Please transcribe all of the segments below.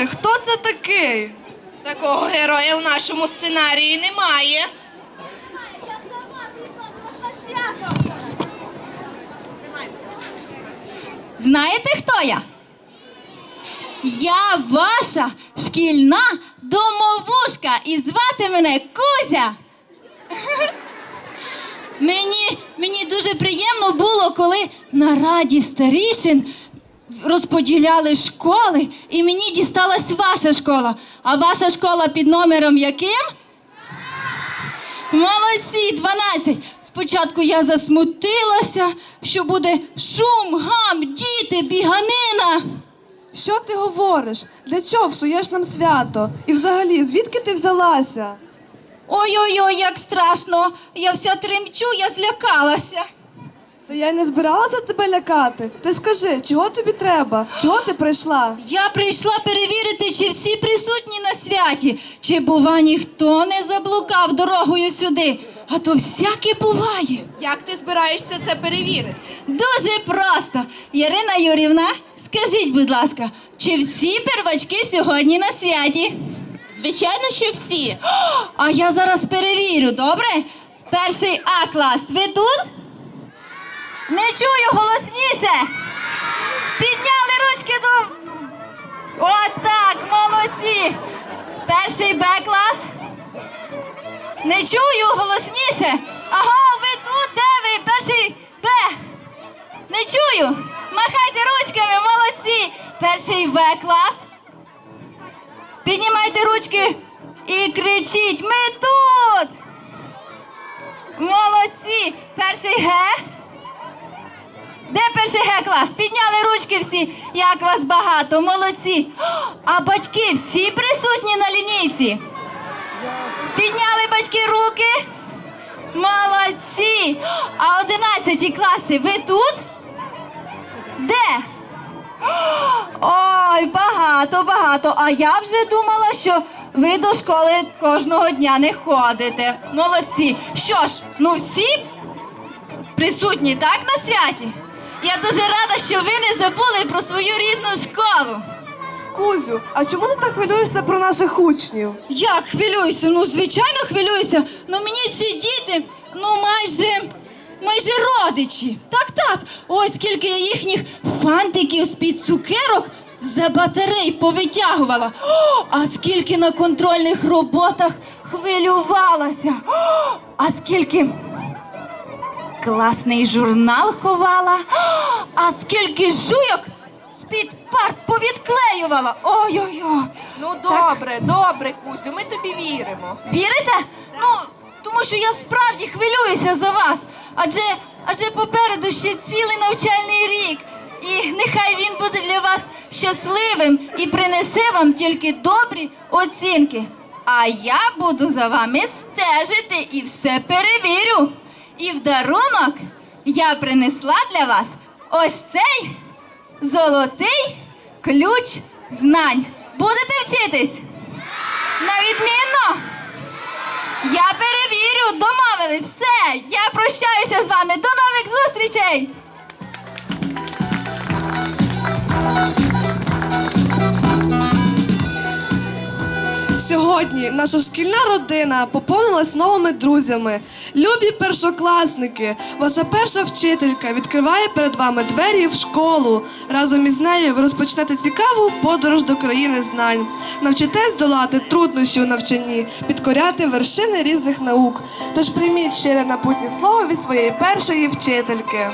герой? Хто це такий? Такого героя в нашому сценарії немає. Я сама прийшла до вас на свято. Знаєте, хто я? Я ваша шкільна домовушка і звати мене Кузя. Мені, мені дуже приємно було, коли на раді старішин розподіляли школи, і мені дісталась ваша школа. А ваша школа під номером яким? Молодці, 12. Спочатку я засмутилася, що буде шум, гам, діти, біганина. Що ти говориш? Для чого псуєш нам свято? І взагалі, звідки ти взялася? Ой-ой-ой, як страшно. Я вся тремчу, я злякалася. Та я й не збиралася тебе лякати. Ти скажи, чого тобі треба? Чого ти прийшла? Я прийшла перевірити, чи всі присутні на святі, чи, бува, ніхто не заблукав дорогою сюди. А то всяке буває. Як ти збираєшся це перевірити? Дуже просто. Ярина Юрівна, скажіть, будь ласка, чи всі первачки сьогодні на святі? Звичайно, що всі. А я зараз перевірю, добре? Перший А клас. Ви тут? Не чую голосніше. Підняли ручки до. От так, молодці. Перший Б клас. Не чую голосніше. Ага, ви тут, де ви? Перший Б. Не чую. Махайте ручками, молодці. Перший В клас. Піднімайте ручки і кричіть: Ми тут! Молодці! Перший Г. Де перший Г клас? Підняли ручки всі, як вас багато, молодці. А батьки всі присутні на лінійці? Підняли батьки руки? Молодці! А 11 класи ви тут? Де? Ой, багато, багато. А я вже думала, що ви до школи кожного дня не ходите. Молодці. Що ж, ну всі присутні, так, на святі? Я дуже рада, що ви не забули про свою рідну школу. Кузю, а чому ти так хвилюєшся про наших учнів? Як хвилююся? Ну, звичайно, хвилююся. Ну мені ці діти, ну майже. Майже родичі. Так, так. Ось скільки я їхніх фантиків з-під цукерок за батарей повитягувала. О, а скільки на контрольних роботах хвилювалася. О, а скільки класний журнал ховала. А скільки жуйок з-під парт повідклеювала. Ой-ой-ой. Ну добре, добре, Кузю, ми тобі віримо. Вірите? Ну, тому що я справді хвилююся за вас. Адже, адже попереду ще цілий навчальний рік. І нехай він буде для вас щасливим і принесе вам тільки добрі оцінки. А я буду за вами стежити і все перевірю. І в дарунок я принесла для вас ось цей золотий ключ знань. Будете вчитись? На відмінно? Я перевірю, домовились. Все, я прощаюся з вами. До нових зустрічей! Сьогодні наша шкільна родина поповнилась новими друзями. Любі першокласники, ваша перша вчителька відкриває перед вами двері в школу. Разом із нею ви розпочнете цікаву подорож до країни знань. Навчитесь долати труднощі у навчанні, підкоряти вершини різних наук. Тож прийміть щире напутнє слово від своєї першої вчительки.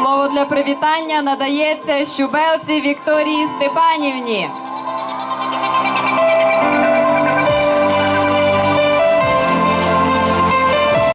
Слово для привітання надається Щубелці Вікторії Степанівні.